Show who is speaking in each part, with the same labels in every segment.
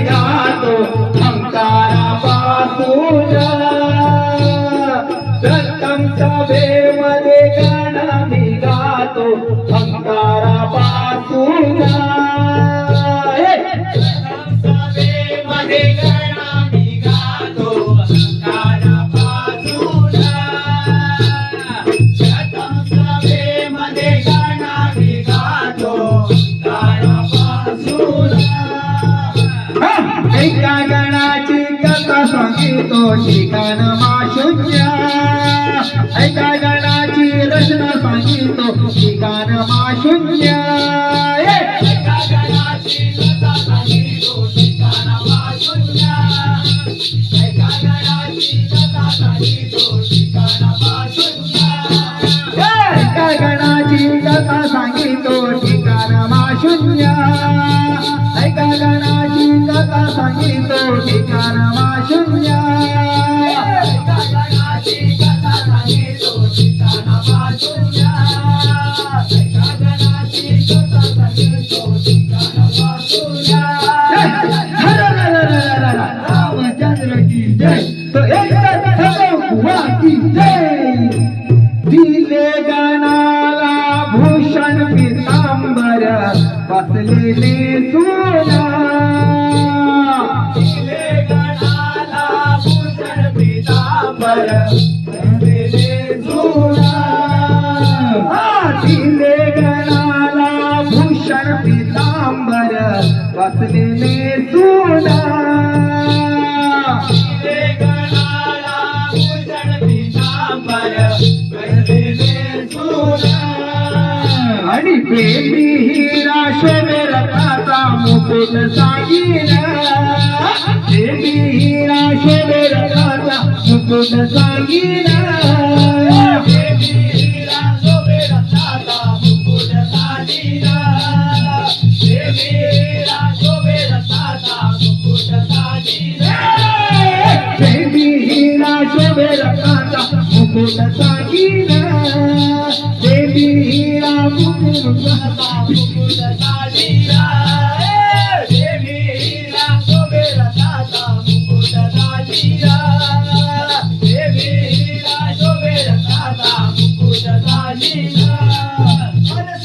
Speaker 1: निघातो अंकारापासून प्रथम सभेमध्ये गण निघातो अंकारापासून हे!
Speaker 2: सभेमध्ये गणा
Speaker 1: एका गणाची कथा सांगितो ठिकाण माशून्य ऐका गणाची रचना सांगितो ठिकाण माशून्य जय. तो एक भगवा की जय. दिले गणाला भूषण पितांबर बसलेले सोना
Speaker 2: दिले गणाला भूषण पितांबर बसलेले सोना.
Speaker 1: दिले गणाला भूषण पितांबर बसलेले सोना मैंने हीरा शब रखा था मुकुल हीरा
Speaker 2: शब रखा था मुकुल सागीरा ने भी हीरा शब रखा था मुकुल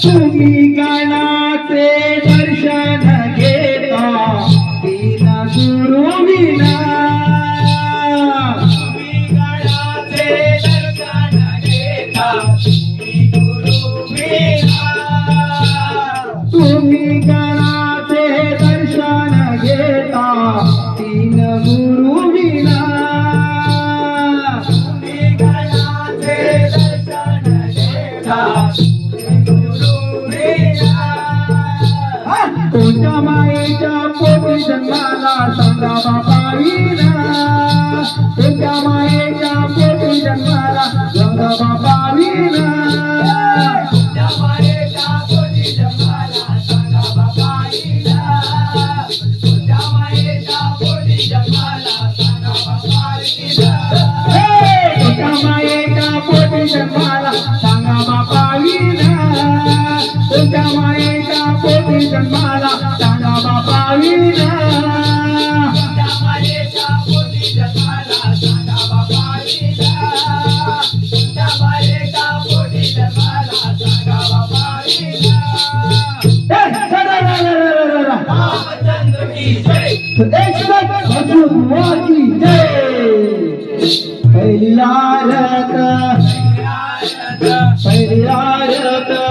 Speaker 1: तुम्ही गणाचे दर्शन घेता तीन गुरु विना
Speaker 2: तुम्ही गणाचे दर्शन घेता,
Speaker 1: कोणत्या मायेच्या पोटी जन्माला सांगा बाबा विना कोणत्या मायेच्या
Speaker 2: પહેલી રાત
Speaker 1: પહેલી રાત